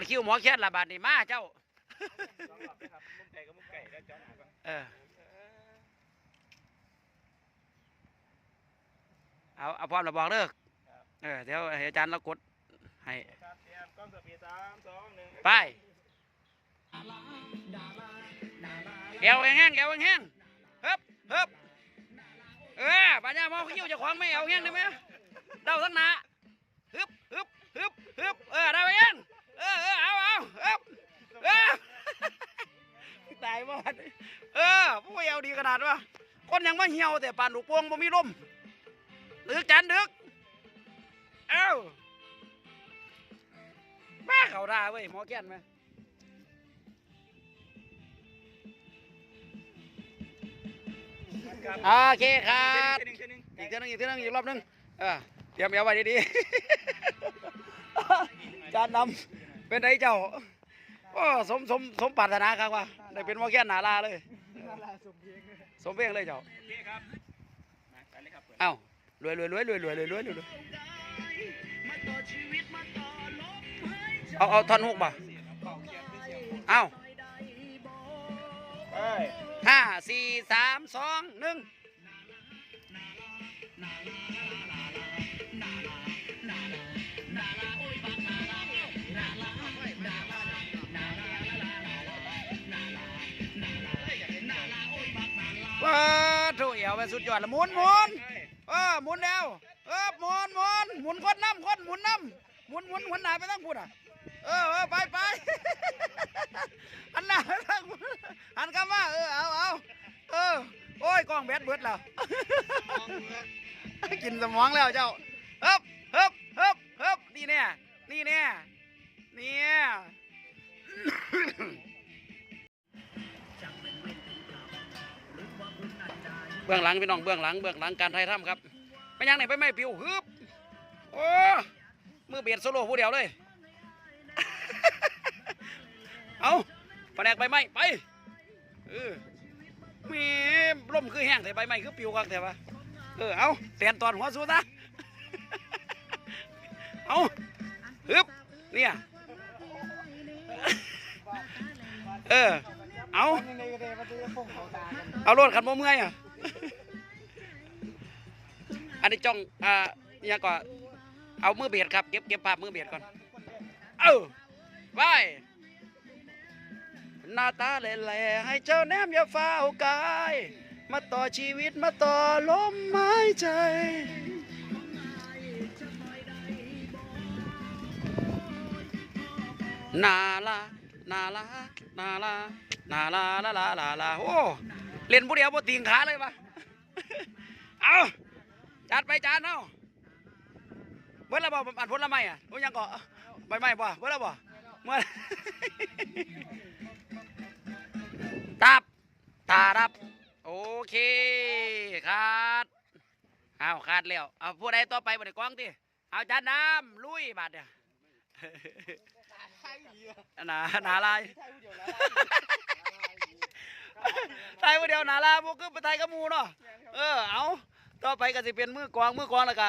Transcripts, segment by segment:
ดคิวหมอแค่นละบาดนี่มาเจ้าสองรอบนะควาหนาก่อนเออเอาเอาพร้อมระบอกเลิกเออเดี๋ยวอาจารย์เรากดให้ครับเตรียมกล้องสปีดสามสองหนึ่งไปเอวแห้งๆเอวแห้งๆฮึบฮึบเออปัญญามองคิวจะขวางไม่เอวแห้งได้ไหมเดาทั้งหนาฮึบฮึบฮึบฮึบเออได้ไหมยัง เออเออเอาเอาเออตายบ่บัดเออผู้เอวดีขนาดวะคนยังมาเหี่ยวแต่ปานลูกโป่งบ่มีลมดึกจันดึกเอ้าบ้าเขาด่าเว้ยหมอแก่นไหมครับโอเคครับหนึ่งหนึ่งอีกเท่านึงอีกเท่านึงอีกรอบนึงเออเตรียมเอวไว้ดีๆจานนำ เป็นไงเจ้าโอ้สมสมสมปรารถนาครับว่าได้เป็นหมอแก่นหนาลาเลยสมเพลงเลยเจ้าโอเคครับมาไปเลยครับเปิดเอ้ารวยรวยรวยรวยรวยรวยรวยรวยรวยเอาเอาท่อนฮุกบ่ะเสียงครับเป่าเขียนด้วยเสียงเอาไปห้าสี่สามสองหนึ่ง ว้าถูกเอวไปสุดยอดละหมุนหมุนเออหมุนแล้วเออหมุนหมุนหมุนคนน้ำคนหมุนน้ำหมุนหมุนหมุนหนาไปทั้งพูดอะเออเออไปไปหันหนาไปทั้งพูดหันกลับมาเออเอาเอาเออโอ้ยกล้องแบตเบิดแล้วกินสมองแล้วเจ้าเฮ้บเฮ้บเฮ้บเฮ้บนี่เนี่ยนี่เนี่ยเนี่ย เบื้องหลังพี่น้องเบื้องหลังเบื้องหลังการถ่ายทำครับไม่ยังไหนไปไม่ปิวฮึบโอ้มือเบียดโซโล่ผู้เดียวเลยเอาแผนกใบไม้ไปเออมีร่มคือแห้งแต่ใบไม้คือปิวกักแต่ว่าเออเอาเตียนตอนหัวสู้นะเอาฮึบเนี่ยเออเอาเอารถขันโมเมื่อยอะ อันนี้จ้องอ่าเนี่ยก่อนเอามือเบียดครับเก็บเก็บภาพมือเบียดก่อน เออไปหน้าตาแหล่ให้เจ้าแนมอย่าฟ้าวกาย มาต่อชีวิตมาต่อลมหายใจนาลานาลานาลานาลาลาลาลาลาโอ้ เล่นผู้เดียวบ่ติงขาเลยปะเอาจัดไปจานเอาเมื่อไรบ่อันผลไม้อะโอ้ยังเกาะใบไม้บ่เมื่อไรบ่เมื่อตับตารับ โอเคขาดเอาขาดแล้วเอาผู้ใดต่อไปบ่ได้กองติเอาจานน้ำลุยบาดเนี่ยหนาหนาลาย ไทยผู้เดียวหนาลายพวกคือไปไทยกับหมูเนาะเออเอาต่อไปก็สิเป็นมือกลองมือกลองแล้วก็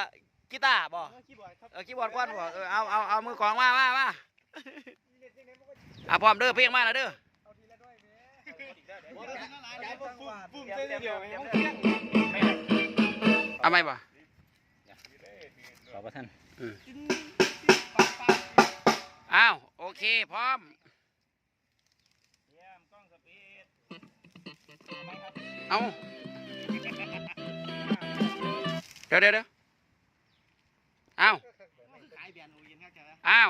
กีตาร์บ่คีย์บอร์ดครับเออคีย์บอร์ดก้อนบ่เออเอาเอาเอามือกลองมามามาอะพร้อมเด้อเพลงมาแล้วเด้อปุ้มเส้นเดียวให้ห้องเที่ยงเอาไหมบ่ขอบพระท่านอ้าว โอเค พร้อม เอาเดี๋ยวเดี๋ยวเดี๋ยวเอาเอา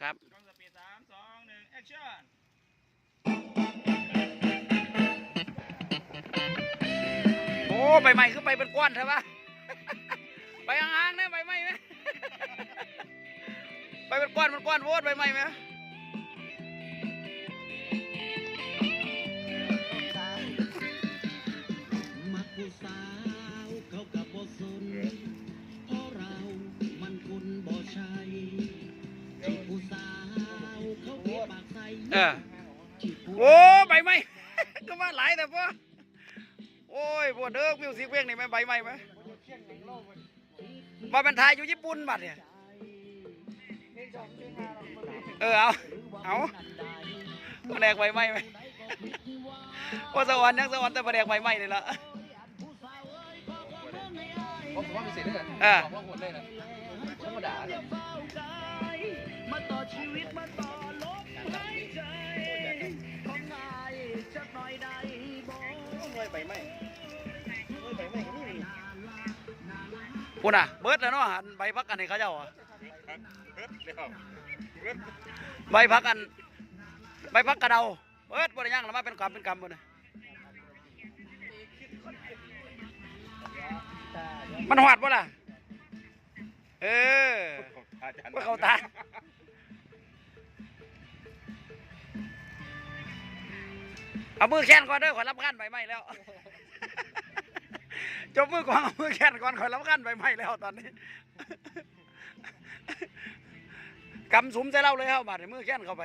ครับโอ้ใบใหม่ขึ้นไปเป็นก้อนใช่ปะไปอ่างๆนะใบใหม่ไหมไปเป็นก้อนเป็นก้อนโวดใบใหม่ไหม เออที่ผู้โอ้ใบไม้ก็มาหลายแต่พ่อโอ้ยพวกเด้อมิวสิกเพลงนี่ไหมใบไม้ไหมมาเป็นไทยอยู่ญี่ปุ่นบัดเนี่ยเพลงสองเพลงห้าเออเอาเอาปลาแดกใบไม้ไหมว่าสวรรค์ยังสวรรค์แต่ปลาแดกใบไม้เลยล่ะผมว่าเป็นเศษเลยเออบอกว่าหมดเลยนะธรรมดาเนี่ยมาต่อชีวิตมาต่อ ลมหายใจของนายจะหน่อยได้บ่ใบไม้ใบไม้ก็มีนี่พูดน่ะ เบิดแล้วเนาะหันใบพักกันให้เขาเจ้าอะเฮ็ดเดี๋ยวเฮ็ดใบพักกัน ใบพักกระเดาเบิดบ่ได้ย่างแล้วมาเป็นกำเป็นกำบ่เนี่ยมันหอดบ่ล่ะ เอออาจารย์ว่าเขาตา เอามือแค้นก่อนเด้อขอรับขั้นใบไม้แล้วจบมือก่อนเอามือแค้นก่อนขอรับขั้นใบไม้แล้วตอนนี้กำสุมใส่เราเลยเฮาบาดนี้มือแค้นเข้าไป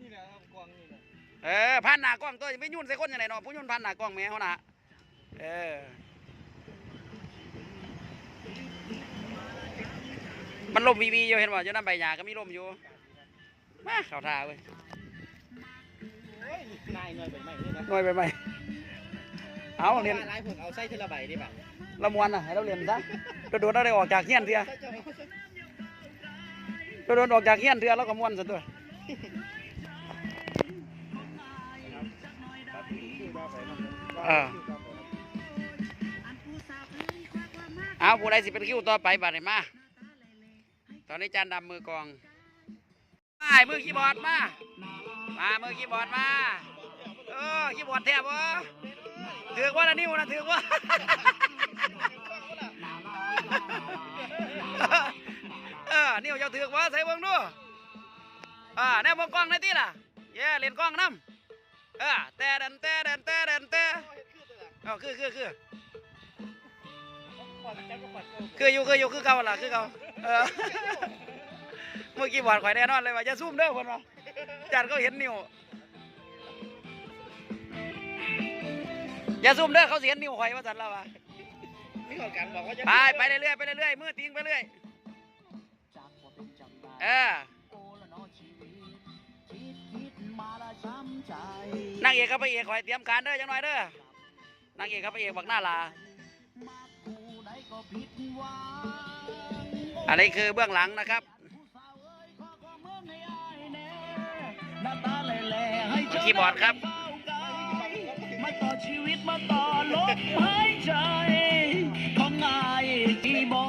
นี่แหละครับกวางนี่แหละเออพันหน้ากล้องตัวไม่ยุ่นใส่คนยังไงเนาะผู้ยุ่นพันหน้ากล้องแม่เขานะเออมันลมวีวีอยู่เห็นบ่อยู่น้ำใบหญ้าก็มีลมอยู่มาเข้าท่าเว้ย นายหน่อยใบไม้นี่นะหน่อยไปไหมเอาเรียนลายเพิ่งเอาไส้เทละใบดิบ่ะละมวนน่ะให้เราเรียนซะโดดๆเราได้ออกจากเฮียนเถื่อโดดๆออกจากเฮียนเถื่อแล้วก็ม่วนซะตัวเออเอาผู้ใดสิเป็นคิวต่อไปบัดนี้มา ตอนนี้จานดำมือกองมาให้มือคีย์บอร์ดมา มามือคีย์บอร์ดมาเออคีย์บอร์ดแทบวะถือว่าละนิ้วนะถือว่าเออนิ้วจ้าถือว่าใส่เบิ่งดูอ่าแนวมองกล้องในที่ล่ะเย่เล่นกล้องน้ำเออแต่เดันแต่เดันแต่เดันแต่เออคือคือคือคืออยู่คืออยู่คือเก่าล่ะคือเก่าเออเมื่อกี้บอดข่อยแน่นอนเลยว่าจะซูมเด้อคนว่า จัดเขาเห็นนิ้วอย่าซูมเด้อเขาสิเห็นนิ้วข่อยว่าจัดแล้ววะนี่ก่อนกันบอกว่าจะไปไปเรื่อยๆไปเรื่อยๆมือติ้งไปเรื่อยจากบ่เป็นจังไดเออโอ้ละเนาะชีวิตคิดคิดมาละช้ำใจนางเอกกับพระเอกข่อยเตรียมการเด้อจังหน่อยเด้อนางเอกกับพระเอกบักหน้าลามักผู้ใดก็ผิดหวังอันนี้คือเบื้องหลังนะครับ คีย์บอร์ดครับเฝ้าไกลมาต่อชีวิตมาต่อลมหายใจของนายที่บอ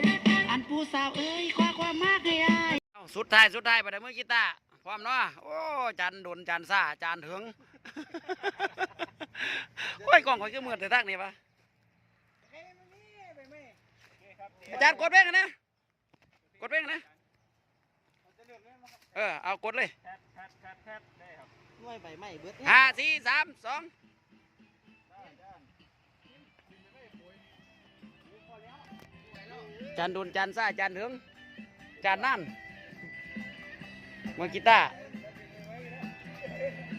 ยอันผู้สาวเอ้ยขอความมากให้อ้ายเอ้าสุดท้ายสุดท้ายไปเด้มือกีตาร์พร้อมเนาะโอ้จันดนจันซ่าจันถึงโอ้ยกล้องข่อยคือมืดแต่ทางนี้ปะอาจารย์กดเบ้งกันนะกดเบ้งกันนะเออเอากดเลยแคทแคทแคทแคทได้ครับหน่วยใบไม้เบิดห้าสี่สามสองจันดุนจันซ่าจันถึงจันนั่นมือกีตาร์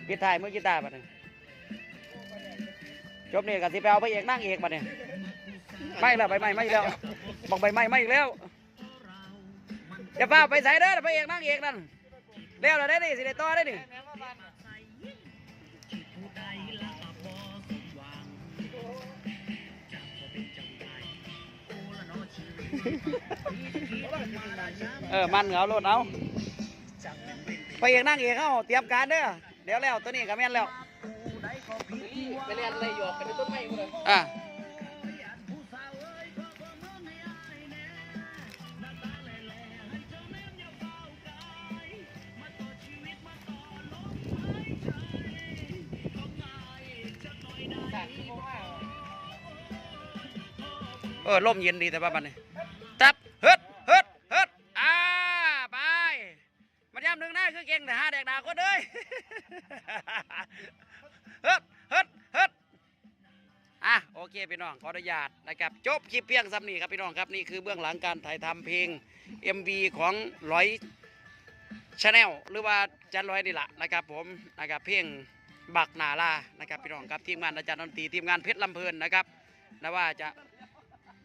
ปิดท้ายมือกีตาร์บัดนี้จบนี่ก็สิไปเอาพระเอกนั่งเอกบัดนี้ไม่แล้วใบไม้ไม่แล้วบอกใบไม้ไม่อีกแล้วอย่าเฝ้าไปใส่เด้อพระเอกนั่งเอกนั่น เร็วแล้วได้ดิสิได้ต่อได้ดิผู้ใดละบ่สมหวังจากบ่เป็นจังใดโอ้ละเนาะชีวิตคิดมาละช้ำเออมันเหงาโลดเอาไปเอกนั่งเอกเขาเตรียมการเด้อเดี๋ยวแล้วตัวนี้ก็แม่นแล้วผู้ใดก็ผิดหวังไปเรียนอะไรหยอกกันในต้นไม้หมดเลยอะ ออลมเย็นดีแต่ว่าบัดนี้จับเฮ็ดเฮ็ดเฮ็ดอ่าไปมันย่ำหนึ่งได้คือเก่งแต่หาแดกดาคนเอ้ยเฮ็ดเฮ็ดเฮ็ดอะโอเคพี่น้องขออนุญาตนะครับจบคลิปเพียงซ้ำนี้ครับพี่น้องครับนี่คือเบื้องหลังการถ่ายทำเพลง MV ของร้อยชาแนลหรือว่าจันร้อยนี่แหละนะครับผมนะครับเพลงบักนาลานะครับพี่น้องครับทีมงานอาจารย์ดนตรีทีมงานเพชรลำเพลินนะครับนะว่าจะ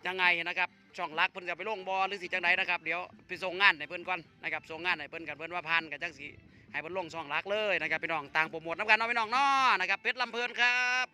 ยังไงนะครับ ช่องลักเพิ่นก็ไปลงบอหรือสิจังไดนะครับเดี๋ยวไปส่งงานให้เพิ่นก่อนนะครับส่งงานให้เพิ่นกันเพิ่นว่าพันกันจังสิให้เพิ่นลงช่องลักเลยนะครับพี่น้องต่างโปรโมทน้ำกันเนาะพี่น้องเนาะนะครับเพชรลำเพลินครับ